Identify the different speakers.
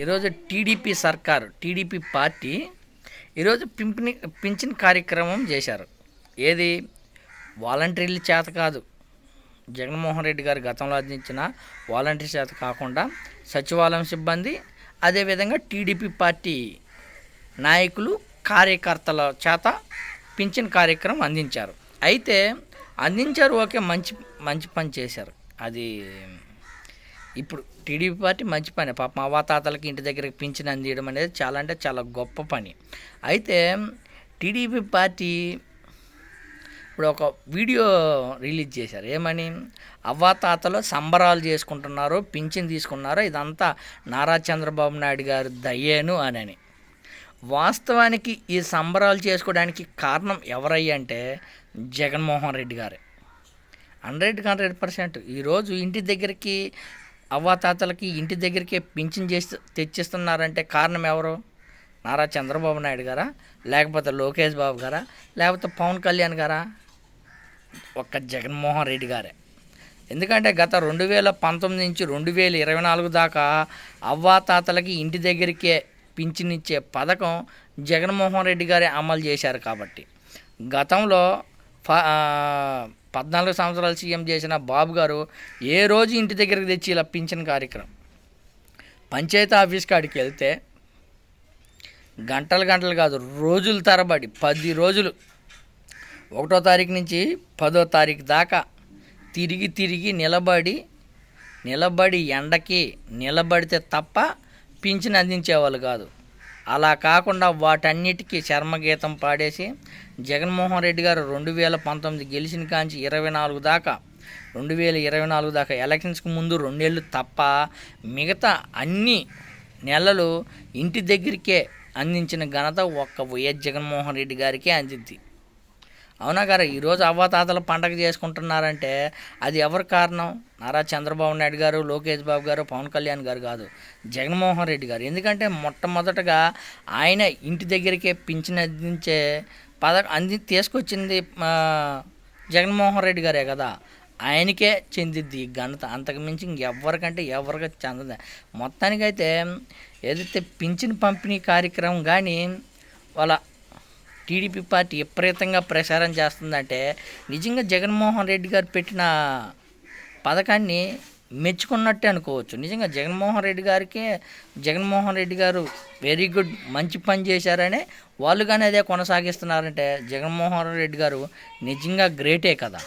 Speaker 1: ఈరోజు టీడీపీ సర్కారు TDP party ఈరోజు పింపిని పింఛన్ కార్యక్రమం చేశారు. ఏది? వాలంటీర్ల చేత కాదు. జగన్మోహన్ రెడ్డి గారు గతంలో అందించిన వాలంటీర్ చేత కాకుండా సచివాలయం సిబ్బంది అదేవిధంగా టీడీపీ పార్టీ నాయకులు కార్యకర్తల చేత పింఛన్ కార్యక్రమం అందించారు. అయితే అందించారు ఓకే మంచి మంచి పని చేశారు. అది ఇప్పుడు టీడీపీ పార్టీ మంచి పని. పాప మా తాతలకి ఇంటి దగ్గరికి పింఛన్ అందియడం అనేది చాలా అంటే చాలా గొప్ప పని. అయితే టీడీపీ పార్టీ ఇప్పుడు ఒక వీడియో రిలీజ్ చేశారు. ఏమని? అవ్వాతాతలు సంబరాలు చేసుకుంటున్నారు పింఛన్ తీసుకున్నారు ఇదంతా నారా చంద్రబాబు నాయుడు గారు దయ్యేను అని వాస్తవానికి ఈ సంబరాలు చేసుకోవడానికి కారణం ఎవరయ్యంటే జగన్మోహన్ రెడ్డి గారే. Hundred hundred percent. ఈరోజు ఇంటి దగ్గరికి అవ్వాతాతలకి ఇంటి దగ్గరికే పింఛన్ చేసి తెచ్చిస్తున్నారంటే కారణం ఎవరు? నారా చంద్రబాబు నాయుడు గారా? లేకపోతే లోకేష్ బాబు గారా? లేకపోతే పవన్ కళ్యాణ్ గారా? ఒక్క జగన్మోహన్ రెడ్డి గారే. ఎందుకంటే గత రెండు వేల పంతొమ్మిది నుంచి రెండు వేల ఇరవై నాలుగు దాకా అవ్వాతాతలకి ఇంటి దగ్గరికే పింఛనిచ్చే పథకం జగన్మోహన్ రెడ్డి గారే అమలు చేశారు కాబట్టి. గతంలో ఫ- పద్నాలుగు సంవత్సరాలు సీఎం చేసిన బాబు గారు ఏ రోజు ఇంటి దగ్గరికి తెచ్చి ఇలా పింఛన్ కార్యక్రమం? పంచాయతీ ఆఫీస్ కాడికి వెళ్తే గంటలు గంటలు కాదు రోజుల తరబడి పది రోజులు. ఒకటో తారీఖు నుంచి పదో తారీఖు దాకా తిరిగి తిరిగి నిలబడి నిలబడి ఎండకి నిలబడితే తప్ప పింఛన్ అందించేవాళ్ళు కాదు. అలా కాకుండా వాటన్నిటికీ చర్మగీతం పాడేసి జగన్మోహన్ రెడ్డి గారు రెండు వేల పంతొమ్మిది గెలిచిన కాంచి ఇరవై నాలుగు దాకా రెండు వేల ఇరవై నాలుగు దాకా ఎలక్షన్స్కి ముందు రెండేళ్ళు తప్ప మిగతా అన్ని నెలలు ఇంటి దగ్గరికే అందించిన ఘనత ఒక్క వైఎస్ జగన్మోహన్ రెడ్డి గారికే అందింది. అవునా గారు ఈరోజు అవ్వాతాతల పండగ చేసుకుంటున్నారంటే అది ఎవరి కారణం? నారా చంద్రబాబు నాయుడు గారు లోకేష్ బాబు గారు పవన్ కళ్యాణ్ గారు కాదు జగన్మోహన్ రెడ్డి గారు. ఎందుకంటే మొట్టమొదటగా ఆయన ఇంటి దగ్గరికే పింఛన్ అందించే పద అంది తీసుకొచ్చింది జగన్మోహన్ రెడ్డి గారే కదా. ఆయనకే చెందిద్ది ఈ ఘనత. అంతకుమించి ఇంకెవ్వరికంటే ఎవరికి చెందదు. మొత్తానికైతే ఏదైతే పింఛన్ పంపిణీ కార్యక్రమం కానీ వాళ్ళ టీడీపీ పార్టీ విపరీతంగా ప్రచారం చేస్తుందంటే నిజంగా జగన్మోహన్ రెడ్డి గారు పెట్టిన పథకాన్ని మెచ్చుకున్నట్టే అనుకోవచ్చు. నిజంగా జగన్మోహన్ రెడ్డి గారికి జగన్మోహన్ రెడ్డి గారు వెరీ గుడ్ మంచి పని చేశారనే వాళ్ళు కానీ అదే కొనసాగిస్తున్నారంటే జగన్మోహన్ రెడ్డి గారు నిజంగా గ్రేటే కదా.